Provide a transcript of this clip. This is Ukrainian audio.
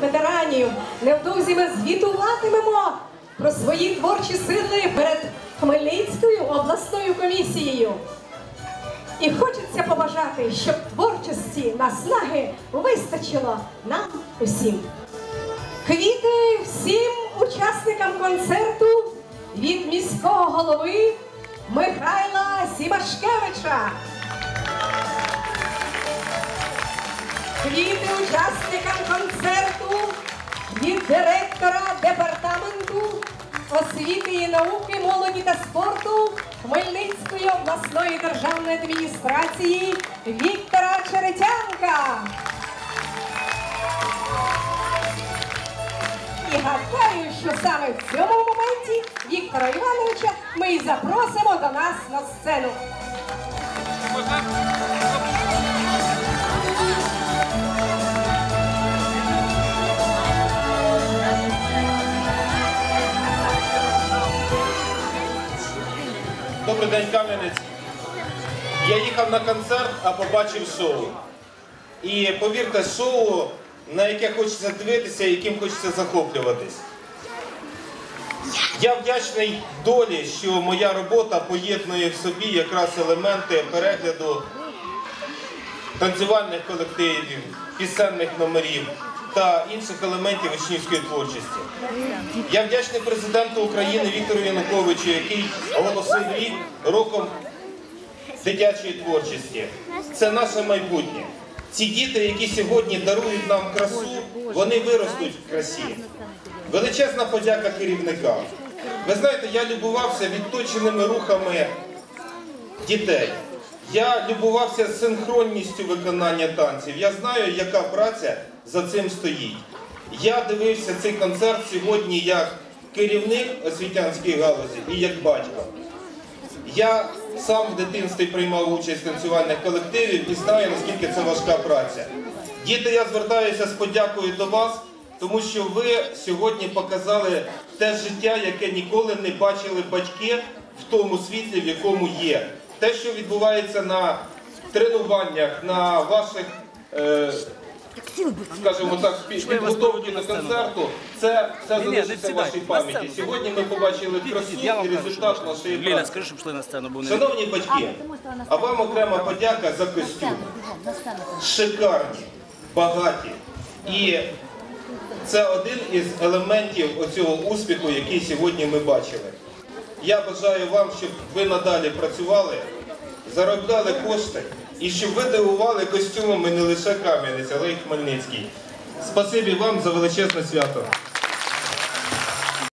ветеранів. Невдовзі ми звітуватимемо про свої творчі сили перед Хмельницькою обласною комісією. І хочеться побажати, щоб творчості наснаги вистачило нам усім. Квіти всім учасникам концерту від міського голови Михайла Сімашкевича. Квіти учасникам концерту від директора департаменту освіти і науки, молоді та спорту Хмельницької обласної державної адміністрації Віктора Черетянка. І гадаю, що саме в цьому моменті Віктора Івановича ми і запросимо до нас на сцену. Добрий день, Кам'янець. Я їхав на концерт, а побачив шоу. І повірте, шоу, на яке хочеться дивитися, яким хочеться захоплюватись. Я вдячний долі, що моя робота поєднує в собі якраз елементи перегляду танцювальних колективів, пісенних номерів та інших елементів учнівської творчості. Я вдячний президенту України Віктору Януковичу, який оголосив рік роком дитячої творчості. Це наше майбутнє. Ці діти, які сьогодні дарують нам красу, вони виростуть в красі. Величезна подяка керівникам. Ви знаєте, я любувався відточеними рухами дітей. Я любувався синхронністю виконання танців. Я знаю, яка праця за цим стоїть. Я дивився цей концерт сьогодні як керівник освітянської галузі і як батько. Я сам в дитинстві приймав участь в танцювальних колективів і знаю, наскільки це важка праця. Діти, я звертаюся з подякою до вас, тому що ви сьогодні показали те життя, яке ніколи не бачили батьки в тому світлі, в якому є. Те, що відбувається на тренуваннях, на ваших, е, скажімо так, підготовки до концерту, це все залишиться в вашій пам'яті. Сьогодні ми побачили красу і результат нашої Ліля, праці. скажи, щоб пішли на сцену. Шановні батьки, а вам окрема подяка за костюм. Шикарні, багаті. І це один із елементів оцього успіху, який сьогодні ми бачили. Я бажаю вам, щоб ви надалі працювали, заробляли кошти і щоб ви дивували костюмами не лише Кам'янець, але й Хмельницький. Спасибі вам за величезне свято.